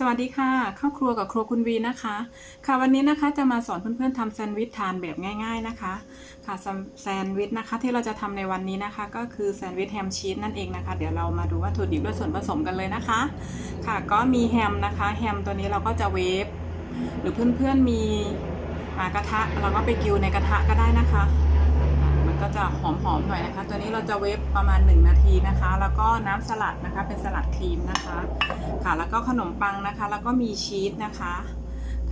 สวัสดีค่ะข้าครัวกับครัวคุณวีนะคะ ค่ะวันนี้นะคะจะมาสอนเพื่อนๆทำแซนด์วิชทานแบบง่าย ๆนะคะ ค่ะแซนด์วิชนะคะ ที่เราจะทำในวันนี้นะคะ ก็คือแซนด์วิชแฮมชีสนั่นเองนะคะ เดี๋ยวเรามาดูวัตถุดิบและส่วนผสมกันเลยนะคะ ค่ะก็มีแฮมนะคะ แฮมตัวนี้เราก็จะเวฟหรือเพื่อนๆมีกระทะเราก็ไปกิวในกระทะก็ได้นะคะ ก็จะหอมๆหน่อยนะคะ ตัวนี้เราจะเวฟประมาณ 1 นาทีนะคะ แล้วก็น้ำสลัดนะคะ เป็นสลัดครีมนะคะ ค่ะ แล้วก็ขนมปังนะคะ แล้วก็มีชีสนะคะ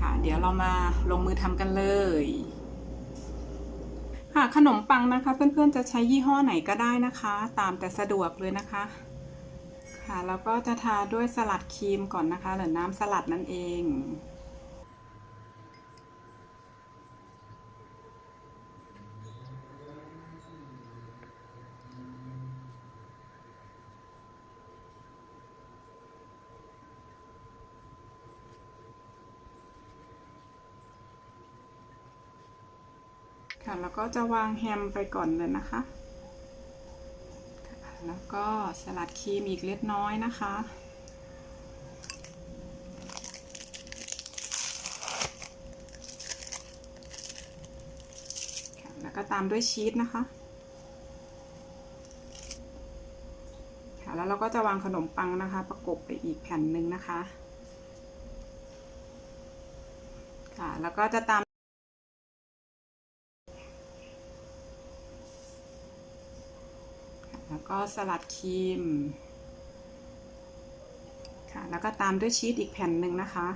ค่ะ เดี๋ยวเรามาลงมือทำกันเลย ค่ะ ขนมปังนะคะ เพื่อนๆจะใช้ยี่ห้อไหนก็ได้นะคะ ตามแต่สะดวกเลยนะคะ ค่ะ แล้วก็จะทาด้วยสลัดครีมก่อนนะคะ หรือน้ำสลัดนั่นเอง ค่ะแล้วก็จะวางแฮมไปก่อนเลยนะคะ แล้วก็สลัดครีมอีกเล็กน้อยนะคะค่ะแล้วก็ตามด้วยชีสนะคะค่ะแล้วเราก็จะวางขนมปังนะคะ ประกบไปอีกแผ่นหนึ่งนะคะค่ะแล้วก็จะตาม แล้วก็สลัดครีมค่ะแล้วก็ตามด้วยชีสอีกแผ่นหนึ่งนะคะ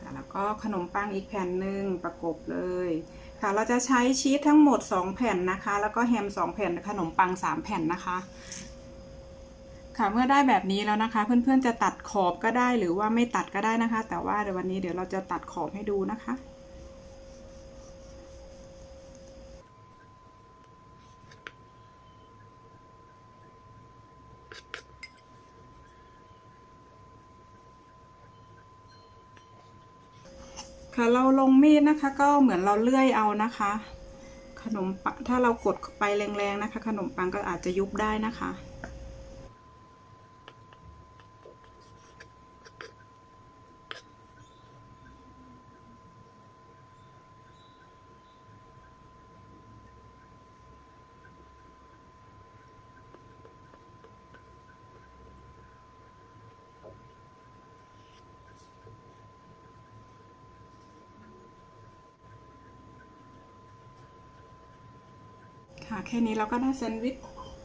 ค่ะแล้วก็ขนมปังอีกแผ่นหนึ่งประกบเลยค่ะเราจะใช้ชีสทั้งหมด 2 แผ่นนะคะ แล้วก็แฮม 2 แผ่นขนมปัง 3 แผ่นนะคะ ค่ะเมื่อได้แบบนี้แล้วนะคะ เพื่อนๆจะตัดขอบก็ได้หรือว่าไม่ตัดก็ได้นะคะ แต่ว่าเดี๋ยววันนี้เดี๋ยวเราจะตัดขอบให้ดูนะคะ ค่ะเราลงมีดนะคะ ก็เหมือนเราเลื่อยเอานะคะ ขนมปังถ้าเรากดไปแรงๆนะคะ ขนมปังก็อาจจะยุบได้นะคะ ค่ะแค่นี้เราก็ได้แซนด์วิช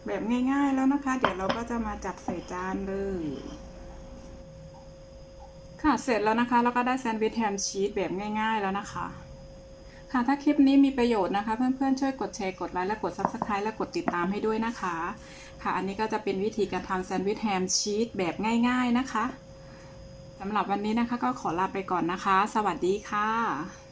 แบบง่ายๆแล้วนะคะ เดี๋ยวเราก็จะมาจัดใส่จานเลย ค่ะเสร็จแล้วนะคะแล้วก็ได้แซนด์วิชแฮมชีสแบบง่าย ๆแล้วนะคะ ค่ะถ้าคลิปนี้มีประโยชน์นะคะ เพื่อนๆช่วยกดแชร์กดไลค์และกด Subscribe และกดติดตามให้ด้วยนะคะ ค่ะอันนี้ก็จะเป็นวิธีการทำแซนด์วิชแฮมชีสแบบง่าย ๆนะคะสำหรับวันนี้นะคะก็ขอลาไปก่อนนะคะ สวัสดีค่ะ